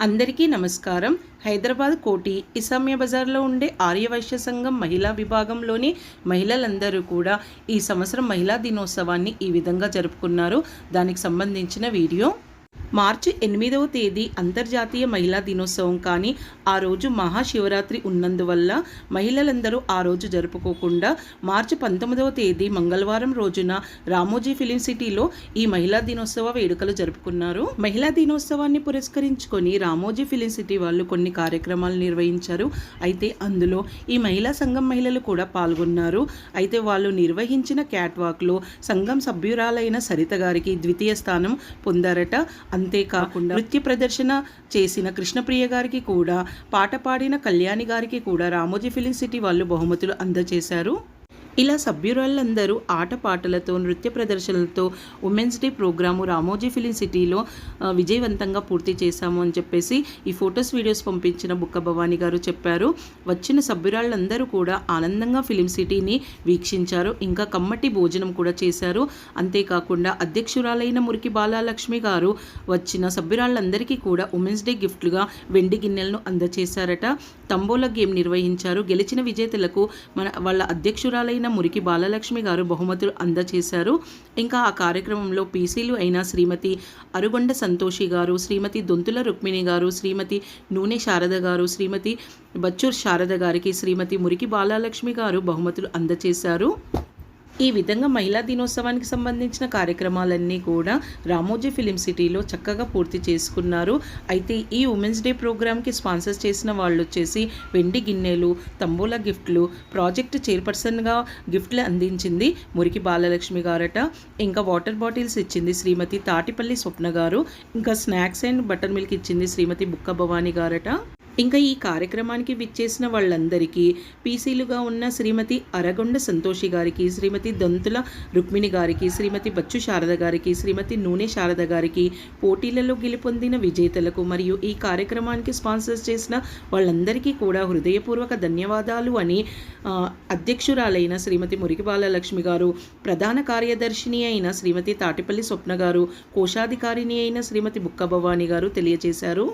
అందరికీ నమస్కారం. హైదరాబాద్ కోటి ఇసామ్య బజార్లో ఉండే ఆర్యవైశ్య సంఘం మహిళా విభాగంలోని మహిళలందరూ కూడా ఈ సంవత్సరం మహిళా దినోత్సవాన్ని ఈ విధంగా జరుపుకున్నారు. దానికి సంబంధించిన వీడియో మార్చి ఎనిమిదవ తేదీ అంతర్జాతీయ మహిళా దినోత్సవం కానీ ఆ రోజు మహాశివరాత్రి ఉన్నందువల్ల మహిళలందరూ ఆ రోజు జరుపుకోకుండా మార్చి పంతొమ్మిదవ తేదీ మంగళవారం రోజున రామోజీ ఫిలిం సిటీలో ఈ మహిళా దినోత్సవ వేడుకలు జరుపుకున్నారు. మహిళా దినోత్సవాన్ని పురస్కరించుకొని రామోజీ ఫిలిం సిటీ వాళ్ళు కొన్ని కార్యక్రమాలు నిర్వహించారు. అయితే అందులో ఈ మహిళా సంఘం మహిళలు కూడా పాల్గొన్నారు. అయితే వాళ్ళు నిర్వహించిన క్యాట్వాక్లో సంఘం సభ్యురాలైన సరిత గారికి ద్వితీయ స్థానం పొందారట. అంతేకాకుండా నృత్య ప్రదర్శన చేసిన కృష్ణప్రియ గారికి కూడా పాట పాడిన కళ్యాణి గారికి కూడా రామోజీ ఫిలిం సిటీ వాళ్ళు బహుమతులు అందజేశారు. ఇలా సభ్యురాళ్ళందరూ ఆటపాటలతో నృత్య ప్రదర్శనలతో women's day programme Ramoji film సిటీలో విజయవంతంగా పూర్తి చేశాము అని చెప్పేసి ఈ ఫొటోస్ వీడియోస్ పంపించిన బుక్క భవానీ గారు చెప్పారు. వచ్చిన సభ్యురాళ్ళందరూ కూడా ఆనందంగా ఫిలిం సిటీని వీక్షించారు. ఇంకా కమ్మటి భోజనం కూడా చేశారు. అంతేకాకుండా అధ్యక్షురాలైన మురికి బాలాలక్ష్మి గారు వచ్చిన సభ్యురాళ్ళందరికీ కూడా ఉమెన్స్ డే గిఫ్ట్లుగా వెండి గిన్నెలను అందజేశారట తంబోలా గేమ్ నిర్వహించారు. గెలిచిన విజేతలకు మన వాళ్ళ అధ్యక్షురాలైన మురికి బాలలక్ష్మి గారు బహుమతులు అందజేశారు. ఇంకా ఆ కార్యక్రమంలో పీసీలు అయిన శ్రీమతి అరుగొండ సంతోషి గారు శ్రీమతి దొంతుల రుక్మిణి గారు శ్రీమతి నూనె శారద గారు శ్రీమతి బచ్చూర్ శారద గారికి శ్రీమతి మురికి బాలలక్ష్మి గారు బహుమతులు అందజేశారు. ఈ విధంగా మహిళా దినోత్సవానికి సంబంధించిన కార్యక్రమాలన్నీ కూడా రామోజీ ఫిలిం సిటీలో చక్కగా పూర్తి చేసుకున్నారు. అయితే ఈ ఉమెన్స్ డే ప్రోగ్రామ్కి స్పాన్సర్ చేసిన వాళ్ళు వచ్చేసి వెండి గిన్నెలు తంబూలా గిఫ్ట్లు ప్రాజెక్ట్ చైర్పర్సన్గా గిఫ్ట్లు అందించింది మురికి బాలలక్ష్మి గారట. ఇంకా వాటర్ బాటిల్స్ ఇచ్చింది శ్రీమతి తాటిపల్లి స్వప్న గారు. ఇంకా స్నాక్స్ అండ్ బటర్ మిల్క్ ఇచ్చింది శ్రీమతి బుక్క భవానీ గారట. ఇంకా ఈ కార్యక్రమానికి విచ్చేసిన వాళ్ళందరికీ పీసీలుగా ఉన్న శ్రీమతి అరగొండ సంతోషి గారికి శ్రీమతి దంతుల రుక్మిణి గారికి శ్రీమతి బచ్చు శారద గారికి శ్రీమతి నూనె శారద గారికి పోటీలలో గెలుపొందిన విజేతలకు మరియు ఈ కార్యక్రమానికి స్పాన్సర్ చేసిన వాళ్ళందరికీ కూడా హృదయపూర్వక ధన్యవాదాలు అని అధ్యక్షురాలైన శ్రీమతి మురికిబాల లక్ష్మి గారు ప్రధాన కార్యదర్శిని అయిన శ్రీమతి తాటిపల్లి స్వప్న గారు కోశాధికారిని అయిన శ్రీమతి బుక్క భవానీ గారు తెలియజేశారు.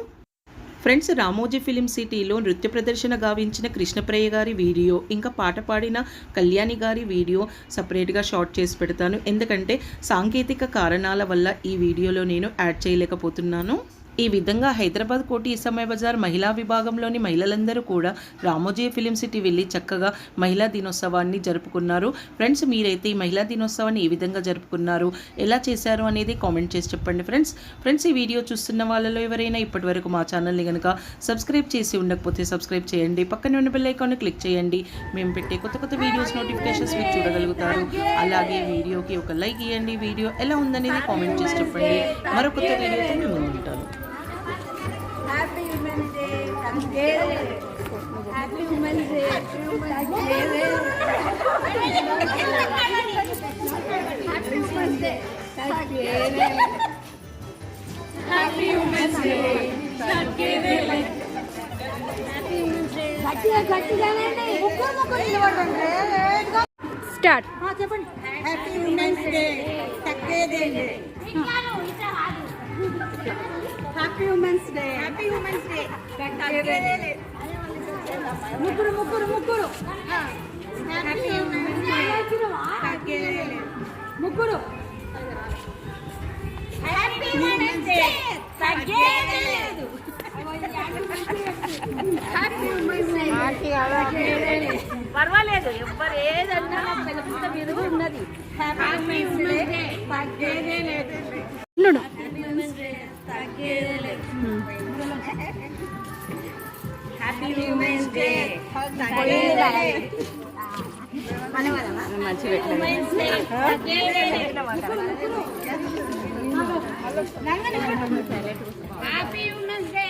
ఫ్రెండ్స్ రామోజీ ఫిలిం సిటీలో నృత్య ప్రదర్శన గావించిన కృష్ణప్రియ గారి వీడియో ఇంకా పాట పాడిన కళ్యాణి గారి వీడియో సపరేట్గా షార్ట్ చేసి పెడతాను. ఎందుకంటే సాంకేతిక కారణాల వల్ల ఈ వీడియోలో నేను యాడ్ చేయలేకపోతున్నాను. ఈ విధంగా హైదరాబాద్ కోటి ఇసమయ బజార్ మహిళా విభాగంలోని మహిళలందరూ కూడా రామోజీ ఫిలిం సిటీ వెళ్ళి చక్కగా మహిళా దినోత్సవాన్ని జరుపుకున్నారు. ఫ్రెండ్స్ మీరైతే ఈ మహిళా దినోత్సవాన్ని ఏ విధంగా జరుపుకున్నారు? ఎలా చేశారు అనేది కామెంట్ చేసి చెప్పండి ఫ్రెండ్స్. ఫ్రెండ్స్ ఈ వీడియో చూస్తున్న వాళ్ళలో ఎవరైనా ఇప్పటివరకు మా ఛానల్ని కనుక సబ్స్క్రైబ్ చేసి ఉండకపోతే సబ్స్క్రైబ్ చేయండి. పక్కనే ఉన్న బెల్ ఐకాన్ని క్లిక్ చేయండి. మేము పెట్టే కొత్త కొత్త వీడియోస్ నోటిఫికేషన్స్ మీరు చూడగలుగుతారు. అలాగే వీడియోకి ఒక లైక్ ఇవ్వండి వీడియో ఎలా ఉందనేది కామెంట్ చేసి చెప్పండి. మరొక కొత్త వీడియోతో మేము ఉంటాను. Day happy women's day happy women's day happy women's day గట్టిగా గట్టిగానండి ముగ్గురు ముగ్గురు నిలబడండి స్టార్ట్ చెప్పండి happy women's day తగ్గేదేండి happy women's day happy women's day ముగ్గురు ముగ్గురు ముగ్గురు. హ్యాపీ ఉమెన్స్ డే ముగ్గురు. హ్యాపీ ఉమెన్స్ డే తగ్గేలేదు. హ్యాపీ ఉమెన్స్ డే పర్వాలేదు ఎవ్వరు ఏదన్నా పెద్ద విలువ ఉన్నది. Happy happy women's day happy women's day